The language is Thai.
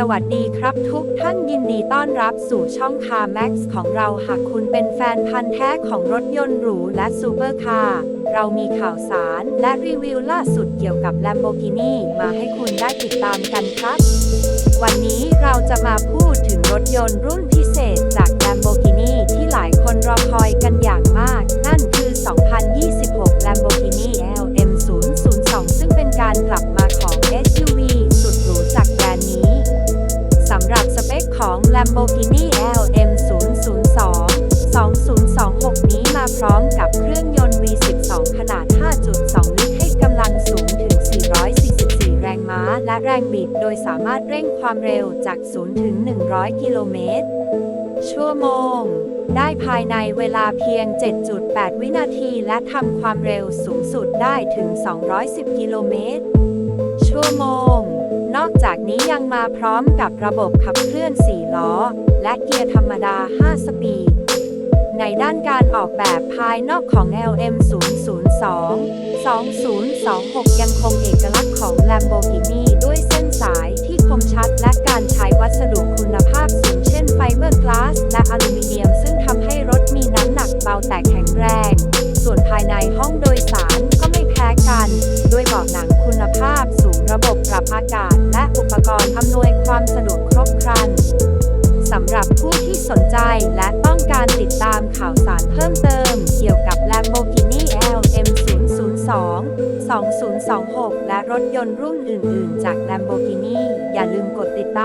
สวัสดีครับทุกท่านยินดีต้อนรับสู่ช่องคาร์แม็กซ์ของเราหากคุณเป็นแฟนพันธ์แท้ของรถยนต์หรูและซูเปอร์คาร์เรามีข่าวสารและรีวิวล่าสุดเกี่ยวกับ Lamborghini มาให้คุณได้ติดตามกันครับ วันนี้เราจะมาพูดถึงรถยนต์รุ่นพิเศษจาก Lamborghini LM002 2026 นี้มาพร้อมกับเครื่องยนต์ V12 ขนาด 5.2 ลิตร ให้กำลังสูงถึง 444 แรงม้า และแรงบิด โดยสามารถเร่งความเร็วจาก 0 ถึง 100 กิโลเมตร ชั่วโมง ได้ภายในเวลาเพียง 7.8 วินาที และทำความเร็วสูงสุดได้ถึง 210 กิโลเมตร ชั่วโมง นอกจากนี้ยังมาพร้อมกับระบบขับเคลื่อน 4 ล้อ และเกียร์ธรรมดา 5 สปีด ในด้านการออกแบบภายนอกของ LM002 2026 ยังคงเอกลักษณ์ของ Lamborghini อบหนังคุณภาพสูงระบบปรับอากาศ และอุปกรณ์อำนวยความสะดวกครบครันสำหรับผู้ที่สนใจและต้องการติดตามข่าวสารเพิ่มเติม เกี่ยวกับ Lamborghini LM002 2026 และรถยนต์รุ่นอื่น ๆ จาก Lamborghini อย่าลืมกดติดตาม